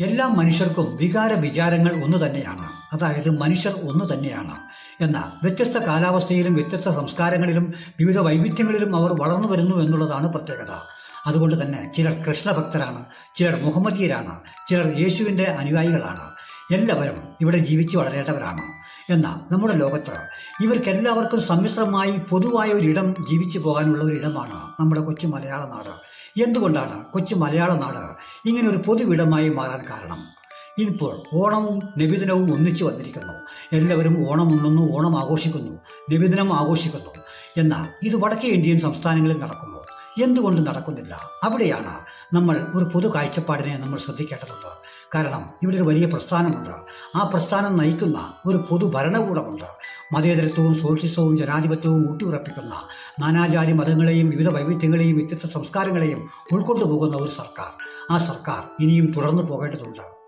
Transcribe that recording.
എല്ലാ മനുഷ്യർക്കും വികാര വിചാരങ്ങൾ ഒന്ന് തന്നെയാണ്. അതായത് മനുഷ്യർ ഒന്ന് തന്നെയാണ്. എന്നാൽ വ്യത്യസ്ത കാലാവസ്ഥയിലും വ്യത്യസ്ത സംസ്കാരങ്ങളിലും വിവിധ വൈവിധ്യങ്ങളിലും അവർ വളർന്നു വരുന്നു എന്നുള്ളതാണ് പ്രത്യേകത. അതുകൊണ്ട് തന്നെ ചിലർ കൃഷ്ണഭക്തരാണ് ചിലർ മുഹമ്മദീയരാണ് ചിലർ യേശുവിന്റെ അനുയായികളാണ്. എല്ലാവരും ഇവിടെ ജീവിച്ച് വളരേണ്ടവരാണ്. എന്നാൽ നമ്മുടെ ലോകത്ത് ഇവർക്കെല്ലാവർക്കും സമ്മിശ്രമായി പൊതുവായ ഒരിടം ജീവിച്ചു പോകാനുള്ള ഒരു ഇടമാണ് നമ്മുടെ കൊച്ചു മലയാള നാട്. എന്തുകൊണ്ടാണ് കൊച്ചു മലയാള നാട് ഇങ്ങനെ ഒരു പൊതുവിടമായി മാറാൻ കാരണം? ഇപ്പോൾ ഓണവും നബിദിനവും ഒന്നിച്ചു വന്നിരിക്കുന്നു. എല്ലാവരും ഓണം ഉണ്ണുന്നു ഓണം ആഘോഷിക്കുന്നു നബിദിനം ആഘോഷിക്കുന്നു. എന്നാൽ ഇത് വടക്കേ ഇന്ത്യൻ സംസ്ഥാനങ്ങളിൽ നടക്കുന്നു. എന്തുകൊണ്ട് നടക്കുന്നില്ല? അവിടെയാണ് നമ്മൾ ഒരു പൊതു കാഴ്ചപ്പാടിനെ നമ്മൾ ശ്രദ്ധിക്കേണ്ടതുണ്ട്. കാരണം ഇവിടെ ഒരു വലിയ പ്രസ്ഥാനമുണ്ട്. ആ പ്രസ്ഥാനം നയിക്കുന്ന ഒരു പൊതു ഭരണകൂടമുണ്ട്. മതേതരത്വവും സോഷ്യസവും ജനാധിപത്യവും ഊട്ടിയുറപ്പിക്കുന്ന നാനാജാതി മതങ്ങളെയും വിവിധ വൈവിധ്യങ്ങളെയും വ്യത്യസ്ത സംസ്കാരങ്ങളെയും ഉൾക്കൊണ്ടുപോകുന്ന ഒരു സർക്കാർ. ആ സർക്കാർ ഇനിയും തുടർന്നു പോകേണ്ടതുണ്ട്.